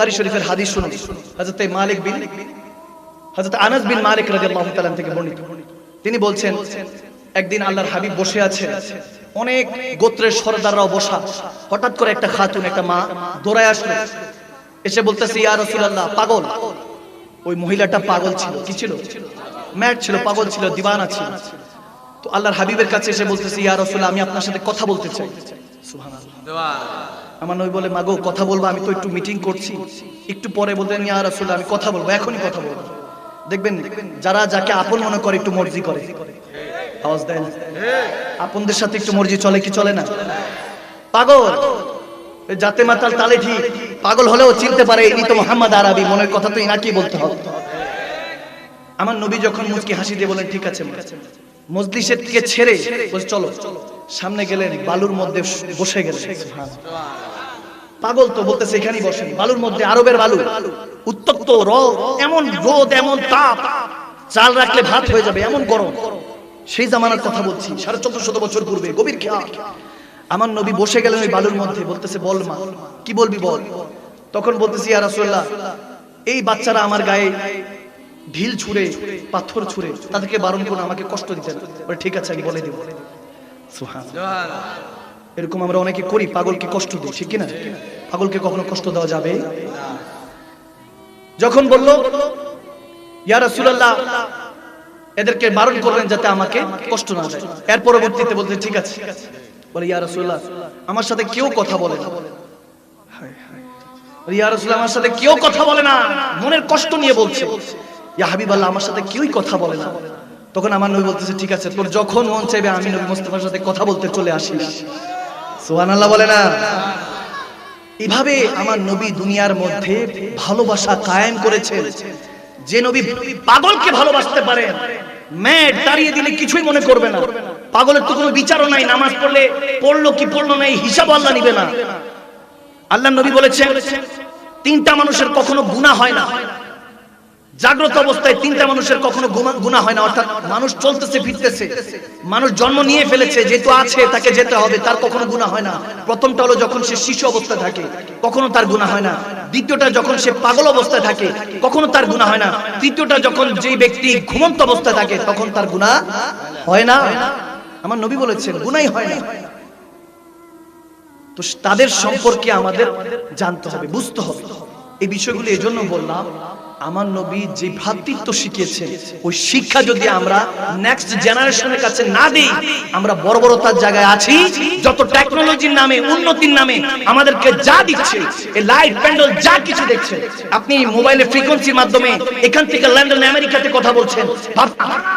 বুখারী শরীফের হাদিস শুনুন। হযরত মালিক বিন হযরত আনাস বিন মালিক রাদিয়াল্লাহু তাআলা থেকে বর্ণিত। তিনি বলছেন, একদিন আল্লাহর হাবিব বসে আছেন অনেক গোত্রের সরদাররাও বসা। হঠাৎ করে একটা খাতুন, একটা মা দৌড়ায় আসলো। এসে বলতেছে, ইয়া রাসূলুল্লাহ, পাগল। ওই মহিলাটা পাগল ছিল। কি ছিল? ম্যাট ছিল, পাগল ছিল দিওয়ানা ছিল। তো আল্লাহর হাবিবের কাছে এসে বলতেছে, ইয়া রাসূল আমি আপনার সাথে কথা বলতে চাই। সুবহানাল্লাহ। আমার নবী বলে, মাগো, কথা বলব, আমি তো একটু মিটিং করছি। একটু পরে বলতেন ইয়া রাসূল আমি কথা বলব, এখনই কথা বলব। দেখবেন, যারা যাকে আপন মনে করে, একটু মর্জি করে। আওয়াজ দেয় না আপনদের সাথে একটু মর্জি চলে কি চলে না? পাগল! জাতে মাতাল তালে ঠিক। পাগল হলেও চিনতে পারে ইনি তো মোহাম্মদ আরবি, মনের কথা তো ইনাকেই বলতে হবে। আমার নবী যখন মুচকি হাসি দিয়ে বলেন, ঠিক আছে মজলিসের থেকে ছেড়ে চলো। সামনে গেলেন, বালুর মধ্যে বসে গেলেন পাগল তো বলতেছে এখানেই বসেন। বালুর মধ্যে আরবের বালু। উত্তপ্ত রোদ এমন রোদ এমন তাপ। চাল রাখলে ভাত হয়ে যাবে এমন গরম। সেই জামানার কথা বলছি সাড়ে চোদ্দ শত বছর পূর্বে গভীর খেয়াল। আমার নবী বসে গেলেন ওই বালুর মধ্যে বলতেছে বল মা কি বলবি বল? তখন বলতেছি ইয়া রাসূলুল্লাহ এই বাচ্চারা আমার গায়ে ঢিল ছুঁড়ে পাথর ছুঁড়ে তাদেরকে বারণ করুন আমাকে কষ্ট দিতে না। বলে, ঠিক আছে আমি বলে দিব। এরকম আমরা অনেকে করি পাগলকে কষ্ট দিই ঠিক কিনা? পাগলকে কখনো কষ্ট দেওয়া যাবে? যখন বলল, ইয়া এদেরকে বারণ করবেন যাতে আমাকে কষ্ট না দেয়। এর পরবর্তীতে বলতে ঠিক আছে। বলে, ইয়া রাসূলুল্লাহ, আমার সাথে কেউ কথা বলে না। আমার সাথে কেউ কথা বলে না। মনের কষ্ট নিয়ে বলছে। ইয়া হাবিবাল্লাহ, আমার সাথে কেউই কথা বলে না। তখন আমার নবী বলতেছে, ঠিক আছে, তোর যখন মন চাইবে, আমি নবী মুস্তাফার সাথে কথা বলতে চলে আসিস সুবহানাল্লাহ বলে না। এভাবে আমার নবী দুনিয়ার মধ্যে ভালোবাসা কায়েম করেছেন। যে নবী পাগলকে ভালোবাসতে পারে ম্যাট দাঁড়িয়ে দিলে কিছুই মনে করবে না। পাগলের তো কোনো বিচারও নাই, নামাজ পড়লে পড়ল কি পড়ল নাই হিসাব আল্লাহ নিবে না। আল্লাহ নবী বলেছেন, তিনটা মানুষের কখনো গুণা হয় না। জাগ্রত অবস্থায় তিনটা মানুষের কখনো গুনাহ হয় না, অর্থাৎ মানুষ চলতেছে, ফিরতেছে। মানুষ জন্ম নিয়ে ফেলেছে, যেহেতু আছে, তাকে যেতে হবে, তার কখনো গুনাহ হয় না। প্রথমটা হলো যখন সে শিশু অবস্থায় থাকে, কখনো তার গুনাহ হয় না। দ্বিতীয়টা যখন সে পাগল অবস্থায় থাকে, কখনো তার গুনাহ হয় না। তৃতীয়টা যখন যেই ব্যক্তি ঘুমন্ত অবস্থায় থাকে, তখন তার গুনাহ হয় না। আমার নবী বলেছেন, গুনাই হয় না। তো তাদের সম্পর্কে আমাদের জানতে হবে, বুঝতে হবে। এই বিষয়গুলো এজন্য বললাম আমার নবী যে ভ্রাতৃত্ব শিখিয়েছেন ওই শিক্ষা যদি আমরা নেক্সট জেনারেশনের কাছে না দিই, আমরা বড় বড় তার জায়গায় আছি, যত টেকনোলজির নামে, উন্নতির নামে আমাদেরকে যা দিচ্ছে, এই লাইট প্যান্ডেল যা কিছু দেখছে, আপনি মোবাইলে ফ্রিকোয়েন্সির মাধ্যমে এখান থেকে লন্ডন আমেরিকাতে কথা বলছেন।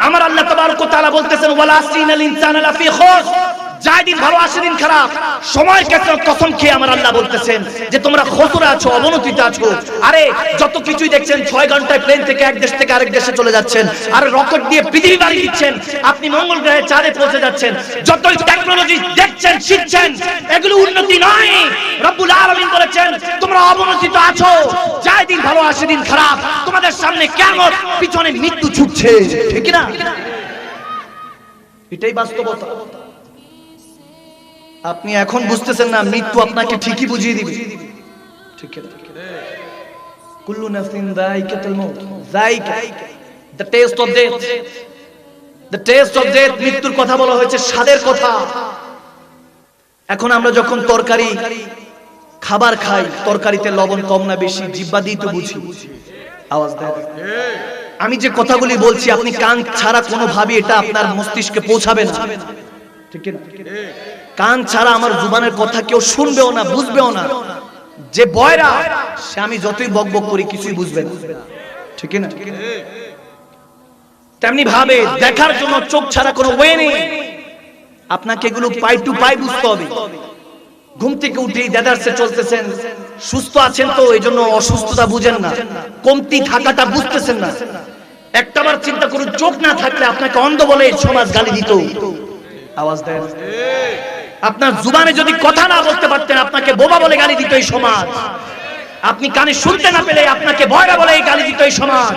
আমার আল্লাহ তাবারক ওয়া তাআলা বলতেছেন, ওয়ালা আসরিনাল ইনসানা লাফি খুস। যাই দিন ভালো আসে দিন খারাপ। সময়ের ক্ষেত্রে কসম খেয়ে আমার আল্লাহ বলতেছেন যে তোমরা খসরে আছো, অবনতিতে আছো। আরে, যত কিছুই দেখছেন, ছয় ঘন্টায় প্লেন থেকে এক দেশ থেকে আরেক দেশে চলে যাচ্ছেন। আর, রকেট দিয়ে পৃথিবী বাড়ি দিচ্ছেন। আপনি মঙ্গল গ্রহে চাঁদে পৌঁছে যাচ্ছেন। যতই টেকনোলজি দেখছেন, শিখছেন, এগুলো উন্নতি নয়। রব্বুল আলামিন বলেছেন, তোমরা অবনতিতে আছো যাই দিন ভালো আসে দিন খারাপ। তোমাদের সামনে কেমন, পিছনে মৃত্যু ছুটছে ঠিক না এটাই বাস্তবতা। আপনি এখন বুঝতেছেন না, মৃত্যু আপনাকে ঠিকই বুঝিয়ে দিবে। কুল্লু নাফসিন যায়িকাতুল মাউত। যায়িকা। The test of death the test of death মৃত্যুর কথা বলা হয়েছে, স্বাদের কথা। এখন আমরা যখন তরকারি, খাবার খাই, তরকারিতে লবণ কম না বেশি জিব্বা দিয়ে তো বুঝি। আওয়াজ দেয় আমি যে কথাগুলি বলছি, আপনি কান ছাড়া কোনোভাবে এটা আপনার মস্তিষ্কে পৌঁছাবে না। ঠিক না কান ছাড়া আমার জুবানের কথা কেউ শুনবেও না, বুঝবেও না। যে বয়রা, সে আমি যতই বকবক করি, কিছুই বুঝবে না। ঠিক না তেমনি ভাবে দেখার জন্য চোখ ছাড়া কোনো ওয়ে নেই। আপনাকে এগুলো পাই টু পাই বুঝতে হবে। ঘুম থেকে উঠেই দেদারসে চলতেছেন। সুস্থ আছেন তো এই জন্য অসুস্থতা বুঝেন না। কমতি থাকাটা বুঝতেছেন না। একটাবার চিন্তা করুন, চোখ না থাকলে আপনাকে অন্ধ বলে সমাজ গালি দিত। আওয়াজ দেয় আপনার জুবানে যদি কথা না বলতে পারতেন, আপনাকে বোবা বলে গালি দিত এই সমাজ। আপনি কানে শুনতে না পেলে আপনাকে বয়রা বলে গালি দিত এই সমাজ।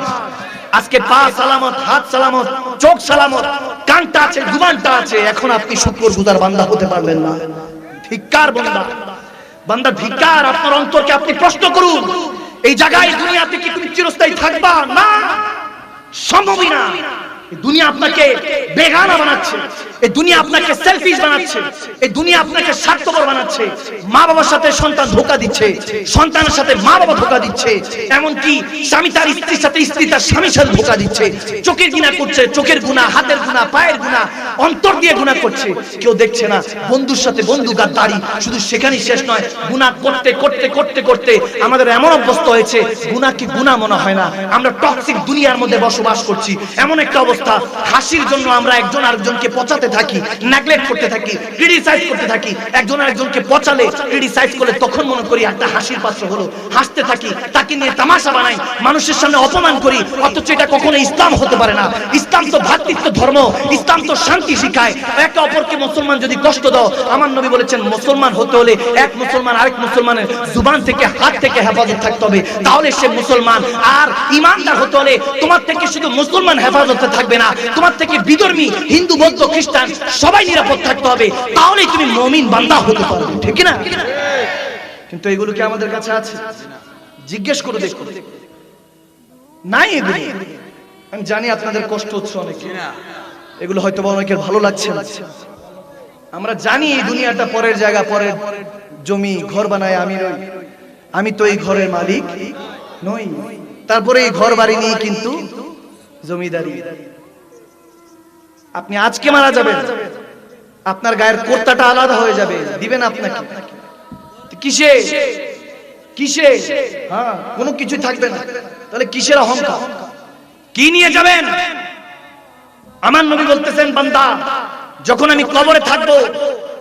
আজকে পা সালামত, হাত সালামত, চোখ সালামত, কানটা আছে, জুবানটা আছে, এখন আপনি শুকর গুদার বান্দা হতে পারবেন না। ধিক্কার বান্দা। বান্দা ধিক্কার আপনার অন্তরকে আপনি প্রশ্ন করুন, এই জায়গায় দুনিয়াতে কি তুমি চিরস্থায়ী থাকবা? না, সম্ভবই না। দুনিয়া আপনাকে বেগানা বানাচ্ছে। এই দুনিয়া আপনাকে সেলফিশ বানাচ্ছে। এই দুনিয়া আপনাকে স্বার্থপর বানাচ্ছে। মা বাবার সাথে সন্তান ধোকা দিচ্ছে। সন্তানের সাথে মা বাবা ধোকা দিচ্ছে। স্বামী তার স্ত্রীর সাথে স্ত্রী তার স্বামীর সাথে ধোকা দিচ্ছে। চোখের গুণা করছে, চোখের গুণা, হাতের গুণা, পায়ের গুণা, অন্তর দিয়ে গুণা করছে। কেউ দেখছে না, বন্ধুর সাথে বন্ধু গাদ্দারি শুধু সেখানেই শেষ নয়, গুণা করতে করতে করতে করতে আমাদের এমন অভ্যস্ত হয়েছে, গুণা কি গুণা মনে হয় না। আমরা টক্সিক দুনিয়ার মধ্যে বসবাস করছি। এমন একটা অবস্থা হাসির জন্য আমরা একজন আরেকজনকে পচাতে থাকি নেগলেক্ট করতে থাকি ক্রিটিসাইজ করতে থাকি। একজন আরেকজনকে পচালে ক্রিটিসাইজ করলে তখন মনে করি একটা হাসির পাত্র হলো। হাসতে থাকি, তাকে নিয়ে তামাশা বানাই, মানুষের সামনে অপমান করি, অথচ এটা কখনো ইসলাম হতে পারে না। ইসলাম তো ভ্রাতৃত্ব ধর্ম, ইসলাম তো শান্তি শিখায়। একে অপরকে মুসলমান যদি কষ্ট দাও, আমার নবী বলেছেন, মুসলমান হতে হলে এক মুসলমান আরেক মুসলমানের জুবান থেকে হাত থেকে হেফাজত থাকতে হবে। তাহলে সে মুসলমান, আর ইমানদার হতে হলে তোমার থেকে শুধু মুসলমান হেফাজতে থাকবে। না। তোমার থেকে বিধর্মী, হিন্দু, বৌদ্ধ, খ্রিস্টান সবাই নিরাপদ থাকতে হবে। তাহলেই তুমি মমিন বান্দা হতে পারবে। ঠিক না কিন্তু এগুলো কি আমাদের কাছে আছে? জিজ্ঞেস করে দেখো। নাই এগুলো। আমি জানি আপনাদের কষ্ট হচ্ছে অনেক। এগুলো হয়তো বা অনেকের ভালো লাগছে আমরা জানি এই দুনিয়াটা পরের জায়গা, পরের জমি, ঘর বানায় আমি রই আমি তো এই ঘরের মালিক নই। তারপরে এই ঘর বাড়ি নিয়ে কিন্তু জমিদারি। আপনি আজকে মারা যাবেন। আপনার গায়ের কোর্তাটা আলাদা হয়ে যাবে। দিবেন আপনাকে। কিসে? কিসে? হ্যাঁ কোনো কিছু থাকবে না। তাহলে কিসের অহংকার? কি নিয়ে যাবেন? আমার নবী বলতেছেন, বান্দা, যখন আমি কবরে থাকব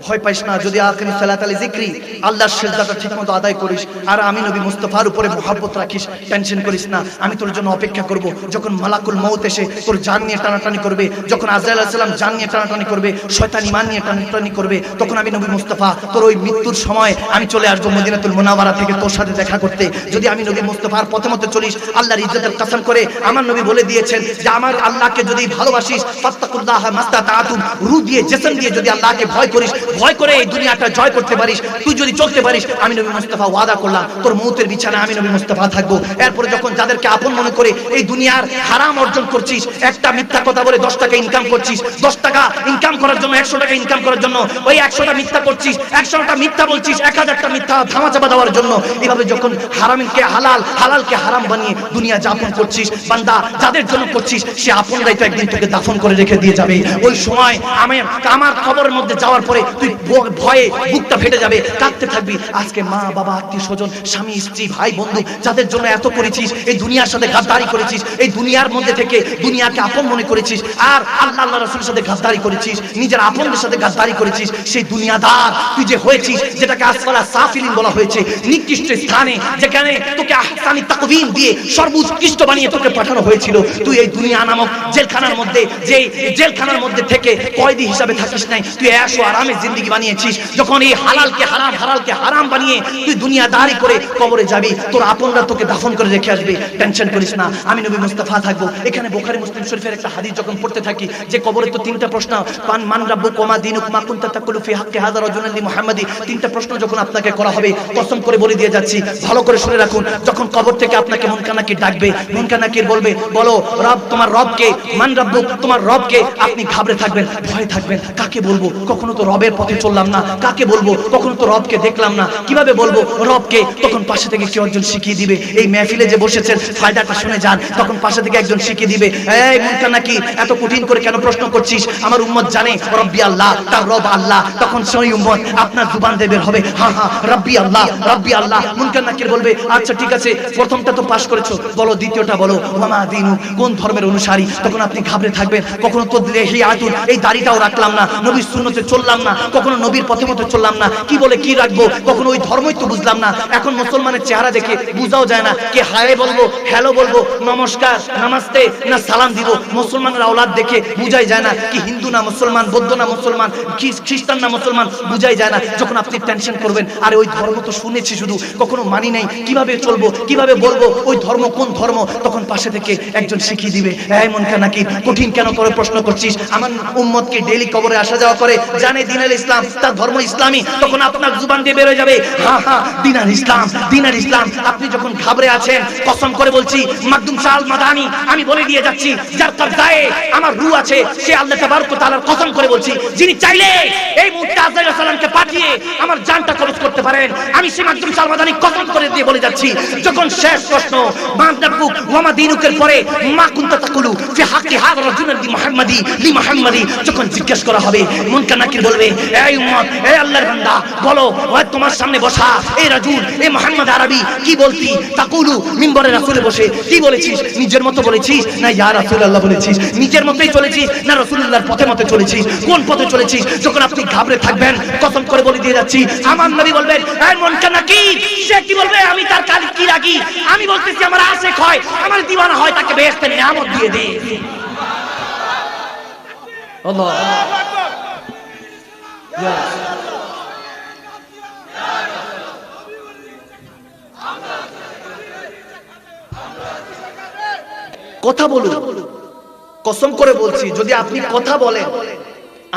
ভয় পাইস না, যদি আখরি সালাত আলী জিক্রি, আল্লাহর সিজদাটা ঠিকমতো আদায় করিস, আর আমি নবী মুস্তাফার উপরে মহাব্বত রাখিস টেনশন করিস না, আমি তোর জন্য অপেক্ষা করব, যখন মালাকুল মউত এসে তোর জান নিয়ে টানাটানি করবে, যখন আজরাইল আলাইহিস সালাম জান নিয়ে টানাটানি করবে, শয়তান ঈমান নিয়ে টানাটানি করবে, তখন আমি নবী মুস্তাফা, তোর ওই মৃত্যুর সময় আমি চলে আসব মদিনাতুল মুনাওয়ারা থেকে তোর সাথে দেখা করতে। যদি আমি নবী মুস্তাফার পথে মতে চলিস, আল্লাহর ইজ্জতের কসম করে আমার নবী বলে দিয়েছেন যে, আমার আল্লাহকে যদি ভালোবাসিস, ফাত্তাকুল্লাহ মাস্তাতাতুম রু দিয়ে, জিসম দিয়ে যদি আল্লাহকে ভয় করিস ভয় করে এই দুনিয়াটা জয় করতে পারিস, তুই যদি চলতে পারিস, আমি নবী মুস্তাফা ওয়াদা করলাম, তোর মৌতের বিছানা আমি নবী মুস্তাফা থাকব। এরপরে যখন যাদেরকে আপন মনে করে এই দুনিয়ার হারাম অর্জন করছিস, একটা মিথ্যা কথা বলে দশ টাকা ইনকাম করছিস, দশ টাকা ইনকাম করার জন্য, একশো টাকা ইনকাম করার জন্য, ওই একশোটা মিথ্যা করছিস, একশোটা মিথ্যা বলছিস, এক হাজারটা মিথ্যা থামা চাপা দেওয়ার জন্য। এভাবে যখন হারামকে হালাল, হালালকে হারাম বানিয়ে দুনিয়া যাপন করছিস, বান্দা যাদের জন্য করছিস, সে আপনরাই তো একদিন তোকে দাফন করে রেখে দিয়ে যাবে। ওই সময় আমি আমার খবরের মধ্যে যাওয়ার পরে তুই ভ- ভয়ে বুকটা ফেটে যাবে, কাঁদতে থাকবি। আজকে মা, বাবা, আত্মীয় স্বজন, স্বামী, স্ত্রী, ভাই, বন্ধু, যাদের জন্য এত করেছিস, এই দুনিয়ার সাথে গাদ্দারি করেছিস, এই দুনিয়ার মধ্যে থেকে দুনিয়াকে আপন মনে করেছিস, আর আল্লাহ আল্লাহ সাথে গাদ্দারি করেছিস, নিজের আপনদের সাথে গাদ্দারি করেছিস, সেই দুনিয়াদার তুই যে হয়েছিস, যেটাকে আসফালা সাফিলিন বলা হয়েছে, নিকৃষ্ট স্থানে, যেখানে তোকে আহসানি তাকবিন দিয়ে সর্বোৎকৃষ্ট বানিয়ে তোকে পাঠানো হয়েছিল, তুই এই দুনিয়া নামক জেলখানার মধ্যে যে জেলখানার মধ্যে থেকে কয়েদি হিসাবে থাকিস নাই, তুই এসো আরামে জিন্দগি বানিয়েছিস, যখন এই হালালকে হারাম হালালকে হারাম বানিয়ে তুই দুনিয়াদারি করে কবরে যাবি, তোর আপনরা তোকে দাফন করে রেখে আসবে। টেনশন করিস না, আমি নবী মুস্তাফা থাকব। এখানে বোখারি, মুসলিম শরীফের একটা হাদিস যখন পড়তে থাকি, যে কবরে তো তিনটা প্রশ্ন, পান মান রাব্বু কোমা দিনুক মা কুনতা তাকুলু ফি হাক্কি রাজুলান লি মুহাম্মাদি? তিনটা প্রশ্ন যখন আপনাকে করা হবে, কসম করে বলে দিয়ে যাচ্ছি, ভালো করে শুনে রাখুন, যখন কবর থেকে আপনাকে মুনকানাকি ডাকবে, মুনকানাকির বলবে, বলো, রব তোমার রবকে, মান রাব্বু তোমার রবকে, আপনি ঘাবড়ে থাকবেন, ভয়ে থাকবেন। কাকে বলব? কখনো তো রবের চললাম না। কাকে বলব? কখনো তো রবকে দেখলাম না। কীভাবে বলব? রবকে তখন পাশে থেকে কেউ একজন শিখিয়ে দিবে। এই মেহফিলে যে বসেছেন, ফায়দাটা শুনে যান। তখন পাশে থেকে একজন শিখিয়ে দিবে, এই মুনকা নাকি, এত কঠিন করে কেন প্রশ্ন করছিস? আমার উম্মত জানে, রব্বি আল্লাহ, তার রব আল্লাহ। তখন সেই উম্মত আপনার জুবান দেবের হবে। হ্যাঁ হ্যাঁ রব্বি আল্লাহ রব্বি আল্লাহ। মুনকা নাকির বলবে আচ্ছা ঠিক আছে, প্রথমটা তো পাশ করেছ। বলো, দ্বিতীয়টা বলো। মামা দিনু, কোন ধর্মের অনুসারী? তখন আপনি ঘাবড়ে থাকবেন। কখনো তো এই দাড়িটাও রাখলাম না। নবীর সুন্নতে চললাম না। কখনো নবীর পথে মতো চললাম না। কি বলে, কি রাখব? কখনো ওই ধর্মই তো বুঝলাম না। এখন মুসলমানের চেহারা দেখে বুঝাও যায় না। কে হায় বলব, হ্যালো বলব, নমস্কার, নামাস্তে, না সালাম দিব? মুসলমানের আওলাদ দেখে বুঝাই যায় না কি হিন্দু না মুসলমান, বৌদ্ধ না মুসলমান খ্রিস্টান না মুসলমান, বুঝাই যায় না। যখন আপনি টেনশন করবেন, আর ওই ধর্ম তো শুনেছি শুধু, কখনো মানি নাই, কীভাবে চলবো, কীভাবে বলব, ওই ধর্ম কোন ধর্ম? তখন পাশে থেকে একজন শিখিয়ে দিবে, এই মনকা নাকি কঠিন কেন করে প্রশ্ন করছিস? আমার উম্মতকে ডেলি কবরে আসা যাওয়া করে, জানে দিনের ইসলাম, তার ধর্ম ইসলামী, তখন আপনার জুবান দিয়ে বেরোয় যাবে। হ্যাঁ হ্যাঁ দিনার ইসলাম দিনার ইসলাম। আপনি যখন ঘাবড়ে আছেন, কসম করে বলছি, মাকদুম সাল মাদানি আমি বলে দিয়ে যাচ্ছি, যার কবজায়ে আমার রু আছে, সে আল্লাহ তাবারক ওয়া তাআলার কসম করে বলছি, যিনি চাইলে এই মুহূর্তে আজরাইল সালামকে পাঠিয়ে আমার জানটা কবজ করতে পারেন। আমি সে মাকদুম সাল মাদানি কসম করে দিয়ে বলে যাচ্ছি, যখন শেষ প্রশ্ন মা নাবুক ওয়ামা দিনুকের পরে, মা কুনতা তাকুলু, ফি হাক্কি হাযা রাজুলান লি মুহাম্মাদি লি মুহাম্মাদি, যখন জিজ্ঞেস করা হবে, মুনকার নাকির বলবে এই উম্মত, এই আল্লাহর বান্দা, বলো, ওই তোমার সামনে বসা, এই রাজুল, এই মুহাম্মদ আরবি, কি বলতি? তাকুলু মিম্বরে রাসূলে বসে, কি বলেছিস? নিজের মতো বলেছিস? না, ইয়া রাসূলুল্লাহ বলেছিস। নিজের মতোই চলেছিস? না, রাসূলুল্লাহর পথে মতে চলেছিস? কোন পথে চলেছিস? যখন আপনি ঘাবড়ে থাকবেন, কসম করে বলে দিয়ে যাচ্ছি, আমার নবী বলবেন, এই মুনকার নাকির সে কি বলবে? আমি তার কালি কি রাখি? আমি বলতেছি, আমার আশেক হয়, আমার দিওয়ানা হয়, তাকে বেহেশতের নিয়ামত দিয়ে দে। আল্লাহ। কথা বলুন। কসম করে বলছি, যদি আপনি কথা বলেন,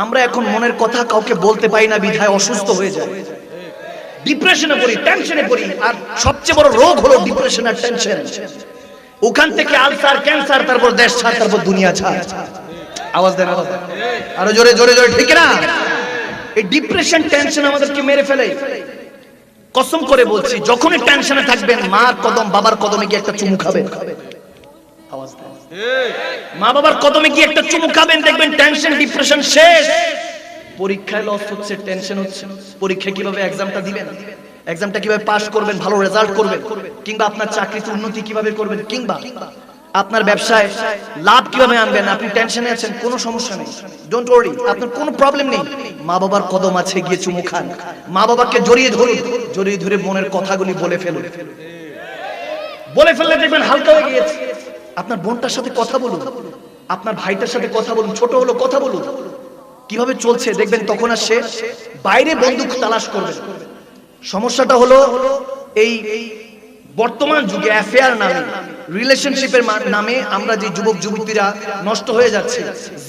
আমরা এখন মনের কথা কাউকে বলতে পারি না, বিধায় অসুস্থ হয়ে যায়। ডিপ্রেশনে পড়ি টেনশনে পড়ি, আর সবচেয়ে বড় রোগ হলো ডিপ্রেশন আর টেনশন ওখান থেকে আলসার, ক্যান্সার, তারপর দেশ ছাড়, তারপর দুনিয়া ছাড়। আওয়াজ দেন, আওয়াজ আরও জোরে জোরে জোরে, ঠিক না এই ডিপ্রেশন টেনশন আমাদেরকে মেরে ফেলে। কসম করে বলছি, যখনই টেনশনে থাকবেন, মার কদম, বাবার কদমে গিয়ে একটা চুমু খাবেন। মা বাবার কদমে গিয়ে একটা চুমু খাবেন, দেখবেন টেনশন ডিপ্রেশন শেষ। পরীক্ষায় লস হচ্ছে টেনশন হচ্ছে। পরীক্ষা কীভাবে এক্সামটা দিবেন? এক্সামটা কীভাবে পাস করবেন? ভালো রেজাল্ট করবেন? কিংবা আপনার চাকরিতে উন্নতি কীভাবে করবেন? কিংবা আপনার ব্যবসায় লাভ কীভাবে আনবেন? আপনি টেনশনে আছেন, কোনো সমস্যা নেই। ডোন্ট ওয়ারি আপনার কোনো প্রবলেম নেই। মা বাবার কদম আছে, গিয়ে চুমু খান। মা বাবাকে জড়িয়ে ধরুন, জড়িয়ে ধরে মনের কথাগুলি বলে ফেলুন। বলে ফেললে দেখবেন হালকা হয়ে গিয়েছে। আপনার বোনটার সাথে কথা বলুন, আপনার ভাইটার সাথে কথা বলুন, ছোট হলো কথা বলুন। কীভাবে চলছে দেখবেন তখন আর সে বাইরে বন্দুক তালাশ করবে। সমস্যাটা হলো এই বর্তমান যুগে অ্যাফেয়ার নামে রিলেশনশিপের নামে আমরা যে যুবক, যুবতীরা নষ্ট হয়ে যাচ্ছে।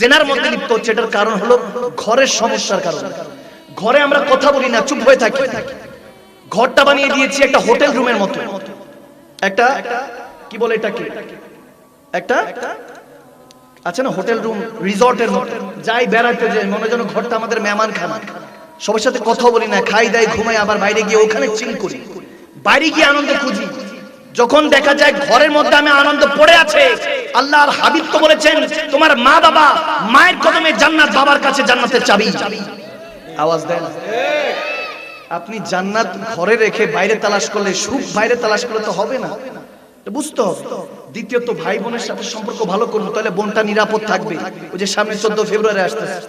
জেনার মধ্যে লিপ্ত হচ্ছে, এটার কারণ হলো ঘরের সমস্যার কারণ। ঘরে আমরা কথা বলি না, চুপ হয়ে থাকি। ঘরটা বানিয়ে দিয়েছি একটা হোটেল রুমের মতো। একটা, কি বলে এটাকে? একটা, আছে না, হোটেল রুম, রিসর্টের মতো। যাই বেড়াতে যাই, মনে যেন ঘরটা আমাদের মেহমান খানা। সবার সাথে কথা বলি না, খাই দাই ঘুমাই, আবার বাইরে গিয়ে ওখানে চিল করি। বাইরে গিয়ে আনন্দ খুঁজি। যখন দেখা যায় ঘরের মধ্যে আমি আনন্দ পড়ে আছে, আল্লাহর হাবিব তো বলেছেন, তোমার মা বাবা মায়ের কদমে জান্নাত বাবার কাছে জান্নাতের চাবি। আওয়াজ দেন। আপনি জান্নাত ঘরে রেখে বাইরে তালাশ করলে, সুখ বাইরে তালাশ করলে তো হবে না। বুঝতে হবে। দ্বিতীয়ত, ভাই বোনের সাথে সম্পর্ক ভালো করব, তাহলে বোনটা নিরাপদ থাকবে। ওই যে সামনে চোদ্দ ফেব্রুয়ারি আসতেছে।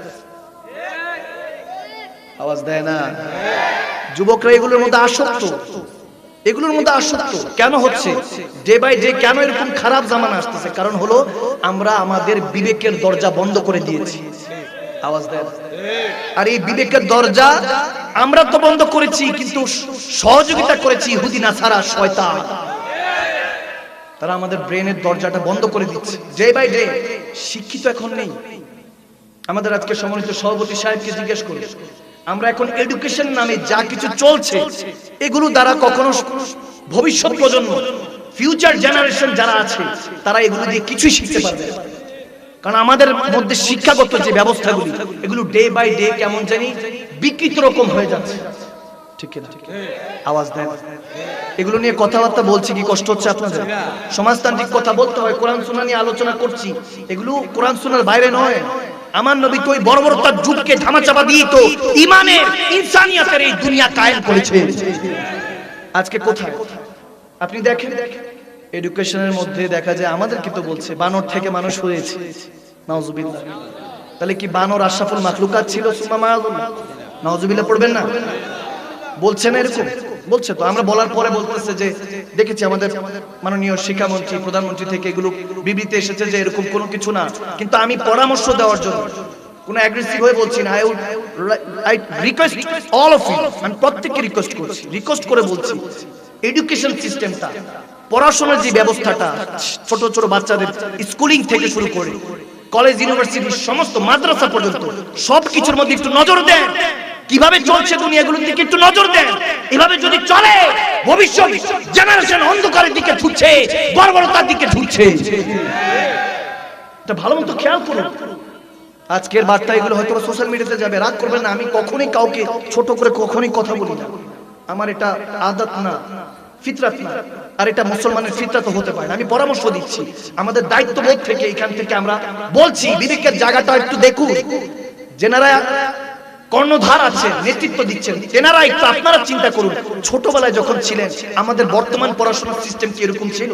আওয়াজ দেয় না? যুবকরা এগুলোর মধ্যে আসক্ত। এগুলোর মধ্যে আসক্ত। কেন হচ্ছে? ডে বাই ডে কেন এরকম খারাপ জামানা আসতেছে? কারণ হলো, আমরা আমাদের বিবেকের দরজা বন্ধ করে দিয়েছি। আওয়াজ দেয় না? আর এই বিবেকের দরজা আমরা তো বন্ধ করেছি, কিন্তু সহযোগিতা করেছি হুদিনা সারা শয়তান। তারা আমাদের ব্রেনের দরজাটা বন্ধ করে দিচ্ছে। ডে বাই ডে শিক্ষিত এখন নেই। আমাদের আজকে সম্মানিত সভাপতি সাহেবকে জিজ্ঞেস করি। আমরা এখন এডুকেশন নামে যা কিছু চলছে, এগুলো দ্বারা কখনো ভবিষ্যৎ প্রজন্ম ফিউচার জেনারেশন যারা আছে, তারা এগুলো দিয়ে কিছুই শিখতে পারবে কারণ আমাদের মধ্যে শিক্ষাগত যে ব্যবস্থাগুলি, এগুলো ডে বাই ডে কেমন জানি বিকৃত রকম হয়ে যাচ্ছে। ঠিক আওয়াজ দেন। এগুলো নিয়ে কথাবার্তা বলছি কি কষ্ট হচ্ছে আপনাদের? সমাজতান্ত্রিক কথা বলতে হয়, কোরআন সুন্নাহ নিয়ে আলোচনা করছি। এগুলো কোরআন সুন্নাহর বাইরে নয়। আমার নবী তো ওই বড় বড় তার যুগকে ধামাচাপা দিয়ে তো ইমানের ইনসানিয়াতের এই দুনিয়া কায়েম করেছে। আজকে কোথায়? আপনি দেখেন এডুকেশনের মধ্যে দেখা যায় আমাদেরকে তো বলছে, বানর থেকে মানুষ হয়েছে। নাউজুবিল্লাহ। তাহলে কি বানর আশরাফুল মাখলুকাত ছিল? সুম্মা মায়াদুল্লাহ নাউজুবিল্লাহ পড়বেন না? বলছে না এরকম। বলছে তো, আমরা বলার পরে বলতেছে যে, দেখেছি আমাদের মাননীয় শিক্ষামন্ত্রী, প্রধানমন্ত্রী থেকে এগুলো বিবৃতি এসেছে যে এরকম কোনো কিছু না। কিন্তু আমি পরামর্শ দেওয়ার জন্য, কোনো অ্যাগ্রেসিভ হয়ে বলছি না I would I request all of you আমি প্রত্যেককে রিকোয়েস্ট করছি রিকোয়েস্ট করে বলছি এডুকেশন সিস্টেমটা পড়াশোনার যে ব্যবস্থাটা, ছোট ছোট বাচ্চাদের স্কুলিং থেকে শুরু করে কলেজ ইউনিভার্সিটি সমস্ত মাদ্রাসা পর্যন্ত সব কিছুর মধ্যে একটু নজর দেন। কীভাবে চলছে দুনিয়াগুলোর দিকে একটু নজর দেন। এভাবে যদি চলে, ভবিষ্যৎ জেনারেশন অন্ধকারের দিকে ঝুঁকছে বর্বরতার দিকে ঝুঁকছে এটা ভালো মতো খেয়াল করুন। আজকের বার্তা এগুলো হয়তো সোশ্যাল মিডিয়াতে যাবে। রাগ করবেন না, আমি কখনোই কাউকে ছোট করে কখনোই কথা বলি না। আমার এটা আদত না, ফিতরাত না। আর এটা মুসলমানের ফিতরাত হতে পারে আমি পরামর্শ দিচ্ছি। আমাদের দায়িত্ববোধ থেকে এখান থেকে আমরা বলছি, বিবেকের জায়গাটা একটু দেখুন। যেনারা কর্ণধার আছেন নেতৃত্ব দিচ্ছেন। তেনারা একটু আপনারা চিন্তা করুন। ছোটবেলায় যখন ছিলেন, আমাদের বর্তমান পড়াশোনার সিস্টেম কি এরকম ছিল?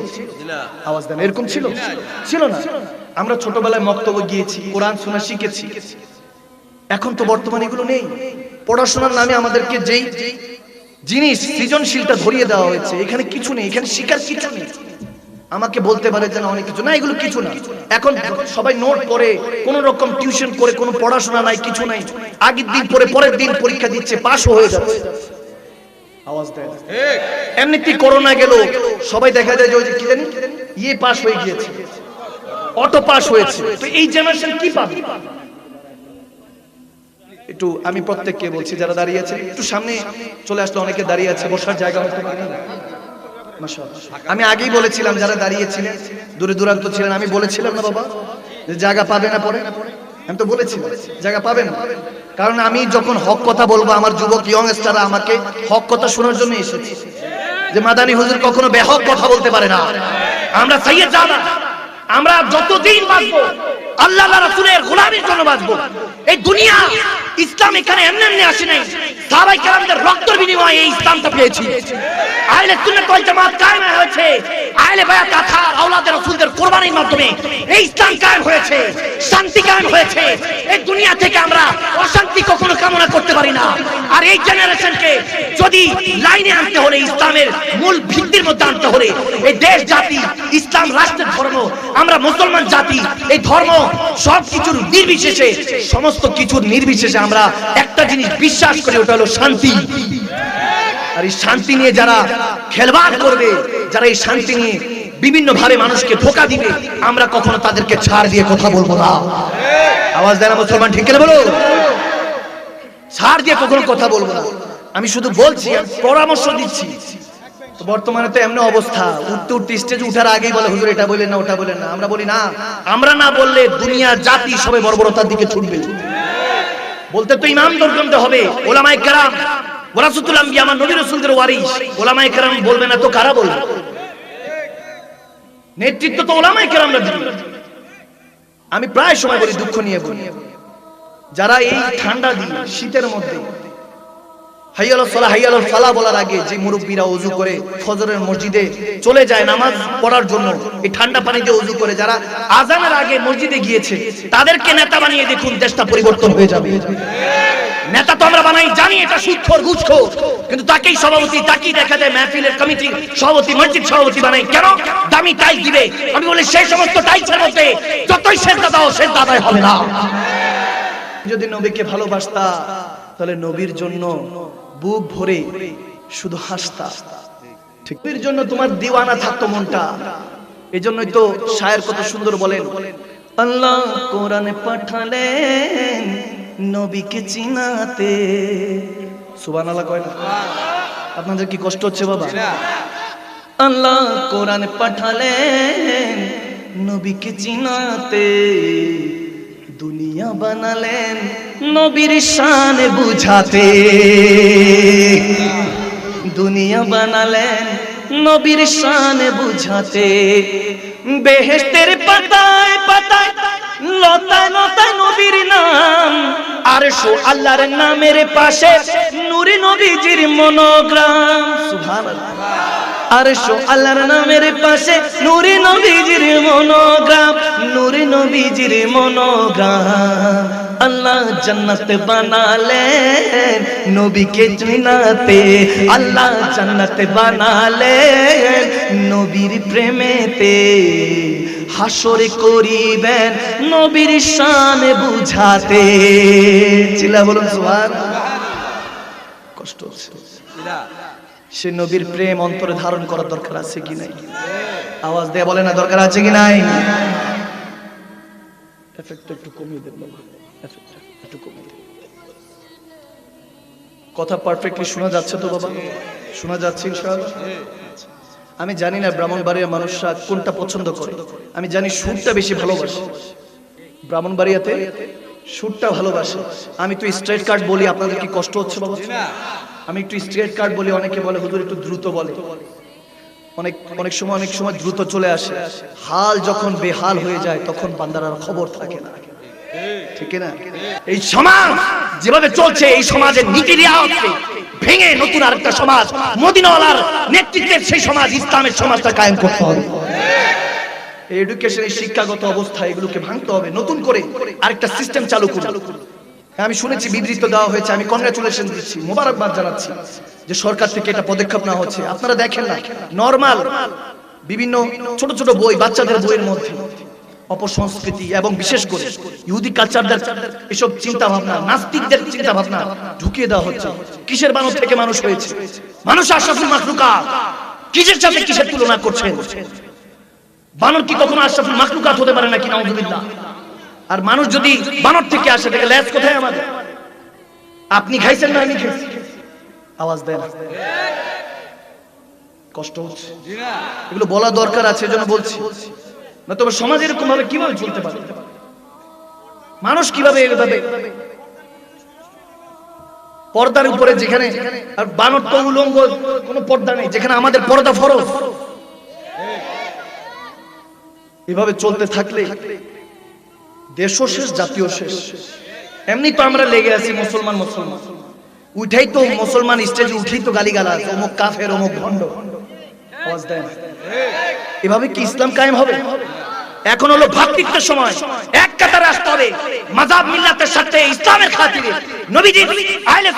আওয়াজ দেন, এরকম ছিল? ছিল না। আমরা ছোটবেলায় মক্তব্য গিয়েছি, কোরআন শোনা শিখেছি। এখন তো বর্তমানে এগুলো নেই। পড়াশোনার নামে আমাদেরকে যেই জিনিস সৃজনশীলটা ধরিয়ে দেওয়া হয়েছে, এখানে কিছু নেই, এখানে শিকার কিছু নেই। আমাকে বলতে পারে যে না, অনেক কিছু না, এগুলো কিছু না। এখন সবাই নোট করে, কোন রকম টিউশন করে, কোনো পড়াশোনা নাই, কিছু নাই। আগের দিন পরে পরের দিন পরীক্ষা দিচ্ছে পাশও হয়ে দেয়। এমনিতেই করোনা গেল, সবাই দেখা যায় যে ওই কি জানি ইয়ে পাস হয়ে গিয়েছে, অটো পাস হয়েছে। তো এই জেনারেশন কি পাবে? একটু আমি প্রত্যেককে বলছি, যারা দাঁড়িয়ে আছে, একটু সামনে চলে আসলে অনেকে দাঁড়িয়ে আছে, বসার জায়গা হতে পারে না। আমি আগেই বলেছিলাম যারা দাঁড়িয়েছিলেন, দূরে দূরান্ত ছিলেন, আমি বলেছিলাম না বাবা, যে জায়গা পাবে না পরে। আমি তো বলেছিলাম, জায়গা পাবে না। কারণ আমি যখন হক কথা বলব, আমার যুবক ইয়ংস্টাররা আমাকে হক কথা শোনার জন্য এসেছে। যে মাদানী হুজুর কখনো বেহক কথা বলতে পারে না। আমরা সাইয়েদ জাদা আমরা যতদিন বাঁচবো, আল্লাহ রাসূলের গোলামীর জন্য বাঁচবো। এই দুনিয়া ইসলাম এখানে এমনি এমনি আসে নাই। সাহাবাই কেরামদের রক্তের বিনিময়ে এই ইসলামটা পেয়েছি। আহলে সুন্নাত ওয়াল জামাত কায়েম হয়েছে। আহলে বায়াত আথার আওলাদের রাসূলদের কোরবানির মাধ্যমে এই ইসলাম কায়েম হয়েছে, শান্তি কায়েম হয়েছে। এই দুনিয়া থেকে আমরা অশান্তি কখনো কামনা করতে পারি না। আর এই জেনারেশনকে যদি লাইনে আনতে হলে, ইসলামের মূল ভিত্তির মধ্যে আনতে হলে, এই দেশ, জাতি, ইসলাম, রাষ্ট্রের ধর্ম, আমরা মুসলমান জাতি, এই ধর্ম সব কিছুর নির্বিশেষে, সমস্ত কিছুর নির্বিশেষে আমরা একটা জিনিস বিশ্বাস করি, ওটা হলো শান্তি। আর এই শান্তি নিয়ে যারা খেলবাড় করবে, যারা এই শান্তি নিয়ে বিভিন্ন ভাবে মানুষকে ধোকা দিবে, আমরা কখনো তাদেরকে ছাড় দিয়ে কথা বলব না। আওয়াজ দেয় না, মুসলমান, ঠিক বলো? ছাড় দিয়ে কখনো কথা বলব না। আমি শুধু বলছি পরামর্শ দিচ্ছি। বর্তমানে তো এমন অবস্থা, উঠতে উঠতে স্টেজ উঠার আগেই বলে, হুজুর, এটা বলেন না, ওটা বলেন না। আমরা বলি, না। আমরা না বললে দুনিয়া, জাতি সবে বর্বরতার দিকে ছুটবে। বলতে তো ইমাম দরকার হবে। ওলামায় কেরাম ওরাসুতুল আম্বিয়া, আমার নবী রাসূলদের ওয়ারিস ওলামায় কেরাম বলবে না তো কারা বলবে? নেতৃত্ব তো ওলামায় কেরামরা দিবে। আমি প্রায় সময় বলি, দুঃখ নিয়ে বলি। যারা এই ঠান্ডা দিন, শীতের মধ্যে বলার আগে যে ওযু করে ফজরের মসজিদে চলে যায় নামাজ পড়ার জন্য, এই ঠান্ডা পানিতে ওযু করে, যারা আগে মসজিদে গিয়েছে, তাদেরকে নেতা বানিয়ে দেখুন পরিবর্তন নেতা তো আমরা বানাই, জানি এটা কিন্তু তাকেই সভাপতি, তাকেই দেখা যায় কমিটি সভাপতি, মসজিদ সভাপতি বানাই কেন? দামি টাইল দিবে। আমি বলি, সেই সমস্ত দাদাই হবে না। যদি নবীকে ভালোবাসতা, তাহলে নবীর জন্য বুক ভরে শুধু হাসতা। ঠিক নবীর জন্য তোমার দিওয়ানা থাকতো মনটা। এই জন্যই তো শায়ের কত সুন্দর বলেন। আল্লাহ কোরআনে পাঠালেন নবীকে চিনাতে। সুবহানাল্লাহ কয় না। আপনাদের কি কষ্ট হচ্ছে বাবা? আল্লাহ কোরআন পাঠালেন নবীকে চিনাতে। দুনিয়া বানালেন নবীর শান বুঝাতে। দুনিয়া বানালেন নবীর শান বুঝাতে। বেহেশতের পাতায় পাতায় লতায় লতায় নবীর নাম। আর শো আল্লাহর নামের পাশে নূরে নবীজির মনোগ্রাম। আর শো আল্লাহর নামের পাশে নূরে নবীজির মনোগ্রাম। নূরে নবীজির মনোগ্রাম। আল্লাহ জান্নাত বানালেন। নবীকে চিনাতে আল্লাহ জান্নাত বানালেন। নবীর প্রেমেতে হাসরে করিবেন, নবীর শান বুঝাতে। চিল্লা বলুন, সুবহান। কষ্ট হচ্ছে। সে নবীর প্রেম অন্তরে ধারণ করার দরকার আছে কি নাই? আওয়াজ দেয়া বলে না দরকার আছে কি নাই? এফেক্টটা একটু কমিয়ে এফেক্টটা কথা পারফেক্টলি শোনা যাচ্ছে তো বাবা? শোনা যাচ্ছে আমি জানি না ব্রাহ্মণবাড়িয়ার মানুষরা কোনটা পছন্দ করে। আমি জানি সুরটা বেশি ভালোবাসে। ব্রাহ্মণবাড়িয়াতে সুরটা ভালোবাসে। আমি তো স্ট্রেট কার্ড বলি, আপনাদের কি কষ্ট হচ্ছে বাবা? আমি একটু স্ট্রেট কার্ড বলি, অনেকে বলে, হুজুর একটু দ্রুত বলে। অনেক অনেক সময় অনেক সময় দ্রুত চলে আসে। হাল যখন বেহাল হয়ে যায়, তখন বান্দার আর খবর থাকে না। ঠিক না এই সমাজ যেভাবে চলছে এই সমাজের নীতি দেওয়া হচ্ছে ভেঙে নতুন আরেকটা সমাজ মদিনাওয়ালার নেতৃত্বের সেই সমাজ ইসলামের সমাজটা কায়েম করতে হবে। শিক্ষাগত অবস্থা এগুলোকে ভাঙতে হবে। নতুন করে আরেকটা সিস্টেম চালু করুন। হ্যাঁ, আমি শুনেছি বিবৃত দেওয়া হয়েছে আমি কংগ্রাচুলেশন দিচ্ছি মোবারকবাদ জানাচ্ছি যে সরকার থেকে এটা পদক্ষেপ নেওয়া হচ্ছে। আপনারা দেখেন না নরমাল বিভিন্ন ছোট ছোট বই বাচ্চাদের বইয়ের মধ্যে অপসংস্কৃতি এবং বিশেষ করে ইহুদি কালচারদের এসব চিন্তা ভাবনা নাস্তিকদের চিন্তা ভাবনা ঢুকিয়ে দেওয়া হচ্ছে। কিসের বানর থেকে মানুষ হয়েছে? মানুষ আশরাফুল মাখলুকাত কিসের সাথে কিসের তুলনা করছেন? বানর কি কখনো আশরাফুল মাখলুকাত হতে পারে নাকি নাউজুবিল্লাহ? আর মানুষ যদি বানর থেকে আসে, তাহলে লেজ কোথায় আমাদের? আপনি খাইছেন না আমি খাইছি? আওয়াজ দেন। কষ্ট হচ্ছে। এগুলো বলা দরকার আছে, এজন্য বলছি। না, তবে সমাজ এরকম ভাবে কীভাবে চলতে পারে? মানুষ কীভাবে এভাবে পর্দার উপরে যেখানে আর বানর তো উলঙ্গ কোনো পর্দা নেই, যেখানে আমাদের পর্দা ফরজ। এভাবে চলতে থাকলে দেশও শেষ জাতীয় শেষ। এমনি তো আমরা লেগে আছি মুসলমান মুসলমান। উঠাই তো মুসলমান স্টেজে উঠেই তো গালিগালাজ, অমুক কাফের, অমুক ভণ্ড। এভাবে কি ইসলাম কায়েম হবে? এখন হলো ভ্রাতৃত্বের সময়। এক কাতারে আসতে হবে। মাযহাব মিল্লাতের সাথে ইসলামের খাতিরে। নবীজি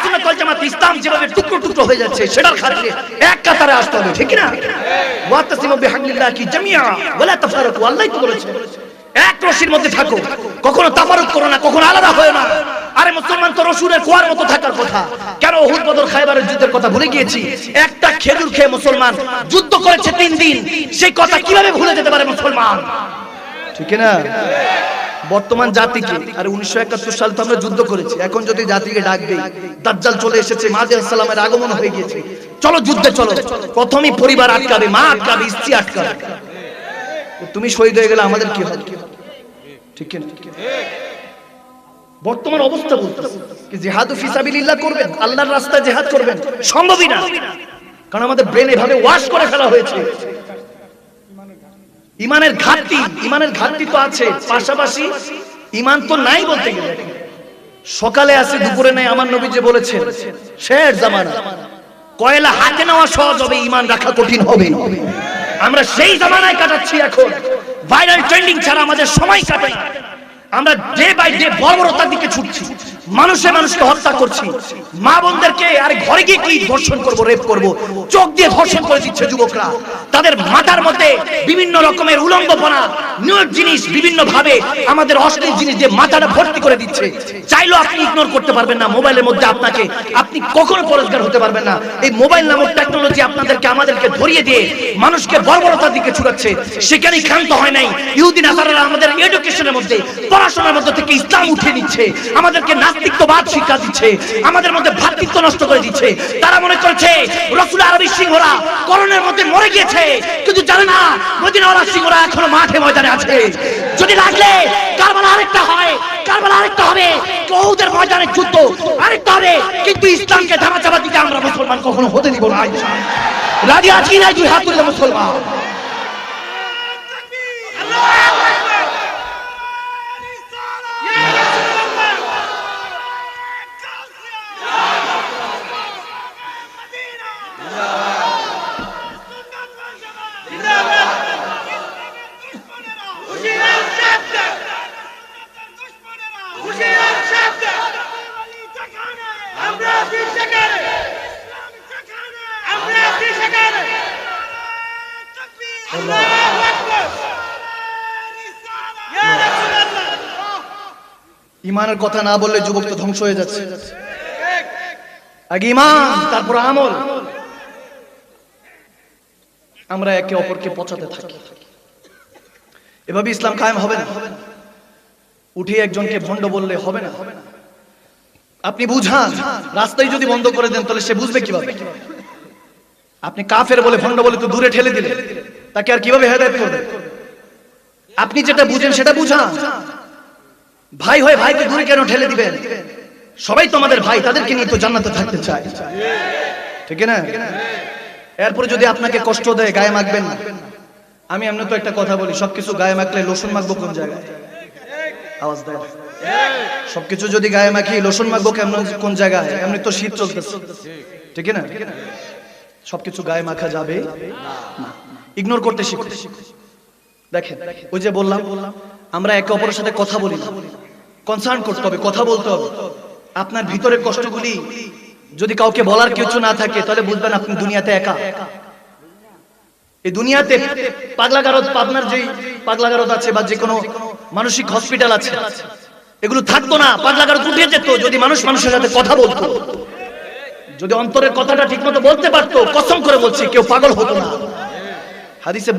সুন্নাত ওয়াল জামাত ইসলাম যেভাবে টুকরো টুকরো হয়ে যাচ্ছে, সেটার খাতিরে এক কাতারে আসতে হবে। ঠিক না ওয়াতাসিমু কি জামিয়া ওয়ালা তাফারাকু আল্লাহই তো বলেছে এক রশির মধ্যে থাকো। কখনো তাফারুক করো না, কখনো আলাদা হয় না। আরে মুসলমান তো রসুলের কুয়ার মতো থাকার কথা। কেন হুদ বদর খাইবারের যুদ্ধের কথা ভুলে গিয়েছি? একটা খেজুর খেয়ে মুসলমান যুদ্ধ করেছে তিন দিন। সেই কথা কীভাবে ভুলে যেতে পারে মুসলমান? ঠিক না বর্তমান জাতিকে, আর উনিশশো একাত্তর সাল তো আমরা যুদ্ধ করেছি, এখন যদি জাতিকে ডাক ডাকবে দাজ্জাল চলে এসেছে মাঝে সালামের আগমন হয়ে গিয়েছে। চলো যুদ্ধে চলো, প্রথমেই পরিবার আটকাবে, মা আটকাবে, স্ত্রী আটকাবে। তুমি শহীদ হয়ে গেলে আমাদের কি হবে? ঠিক বর্তমান অবস্থা বলতেছে কি, জিহাদ ফিসাবিলিল্লাহ করবেন, আল্লাহর রাস্তায় জিহাদ করবেন, সম্ভবই না। কারণ আমাদের ব্রেন এভাবে ওয়াশ করে ফেলা হয়েছে। ইমানের ঘাটতি ইমানের ঘাটতি তো আছে। পাশাপাশি ইমান তো নাই বলতে গেলে। সকালে আছে দুপুরে নাই, আমার নবী যে বলেছেন শের জামানা। কয়লা হাতে নেওয়া সহজ হবে, ইমান রাখা কঠিন হবে। আমরা সেই জামানায় কাটাচ্ছি এখন। ভাইরাল ট্রেন্ডিং ছাড়া আমাদের সময় কাটে না। আমরা ডে বাই ডে বর্বরতার দিকে ছুটছি। মানুষে মানুষকে হত্যা করছি। মা বোনদেরকে আরে ঘরে গিয়ে কি ধর্ষণ করব, রেপ করব? চোখ দিয়ে ধর্ষণ করে দিচ্ছে যুবকরা। তাদের মাথার মধ্যে বিভিন্ন রকমের উলঙ্গপনা নিউজ জিনিস বিভিন্ন ভাবে আমাদের অশ্লীল জিনিস দিয়ে মাথাটা ভর্তি করে দিচ্ছে। চাইলেও আপনি ইগনোর করতে পারবেন না, মোবাইলের মধ্যে আপনাকে আপনি কখনো পরিষ্কার হতে পারবেন না। এই মোবাইল নামক টেকনোলজি আপনাদেরকে, আমাদেরকে ধরিয়ে দিয়ে মানুষকে বর্বরতার দিকে ছুটাচ্ছে সেখানেই ক্ষান্ত হয় নাই। ইহুদিন আমাদের এডুকেশনের মধ্যে, পড়াশোনার মধ্যে থেকে ইসলাম উঠিয়ে নিচ্ছে। আমাদেরকে নাস্তিকবাদ শিক্ষা দিচ্ছে, আমাদের মধ্যে ভ্রাতৃত্ব নষ্ট করে দিচ্ছে। তারা মনে করছে রসুল আরবি সিংহরা করণের মধ্যে মরে গিয়েছে। কিন্তু জানে না মদিনাওয়ালা সিংহরা এখনও মাঠে ময়দানে আছে। যদি লাগলে কারবালা আরেকটা হয়, কারবালা আরেকটা হবে। কৌদের ময়দানে যুদ্ধ আরেকটা হবে। কিন্তু ইসলামকে ধামা চাপা দিতে আমরা মুসলমান কখনো হতে দিব না। রাজি আছি না, দুই হাত তুলে মুসলমান। ইমানের কথা না বললে যুবক তো ধ্বংস হয়ে যাচ্ছে। আগে ইমান, তারপর আমল। আমরা একে অপরকে পচাতে থাকি। এভাবে ইসলাম কায়েম হবে না। উঠে একজনকে ভণ্ড বললে হবে না। আপনি বুঝান। রাস্তায় যদি বন্ধ করে দেন, তাহলে সে বুঝবে কীভাবে? আপনি কাফের বলে ভণ্ড বলে তো দূরে ঠেলে দিলেন। তাকে আর কীভাবে হেদায়ত করবে আপনি যেটা বুঝেন, সেটা বুঝান। ভাই হয়ে ভাইকে দূরে কেন ঠেলে দিবেন? সবাই তো আমাদের ভাই, তাদেরকে নিয়ে তো জান্নাতে থাকতে চায়। ঠিক না? এরপরে যদি আপনাকে কষ্ট দেয়, গায়ে মাখবেন না। আমি এমনি তো একটা কথা বলি, সবকিছু গায়ে মাখলে লোশন মাখবো কোন জায়গায়? আওয়াজ দেয় সবকিছু যদি গায়ে মাখি লোশন মাখবো কেমন কোন জায়গায়? এমনি তো শীত চলতেছে। ঠিক না? সবকিছু গায়ে মাখা যাবে ইগনোর করতে শিখো। দেখেন, ওই যে বললাম, আমরা একে অপরের সাথে কথা বলি কনসার্ন করতে হবে, কথা বলতে হবে। আপনার ভিতরের কষ্টগুলি যদি কাউকে বলার কিছু না থাকে, তাহলে বুঝবেন আপনি দুনিয়াতে একা। এই দুনিয়াতে পাগলাগারদ, পাবনার যেই পাগলাগারদ আছে বা যে কোনো মানসিক হসপিটাল আছে এগুলো থাকতো না, পাগলাগার উঠে যেত, যদি মানুষ মানুষের সাথে কথা বলতো। যদি অন্তরের কথাটা ঠিকমতো বলতে পারতো, কসম করে বলছি, কেউ পাগল হতো না। হাদিসে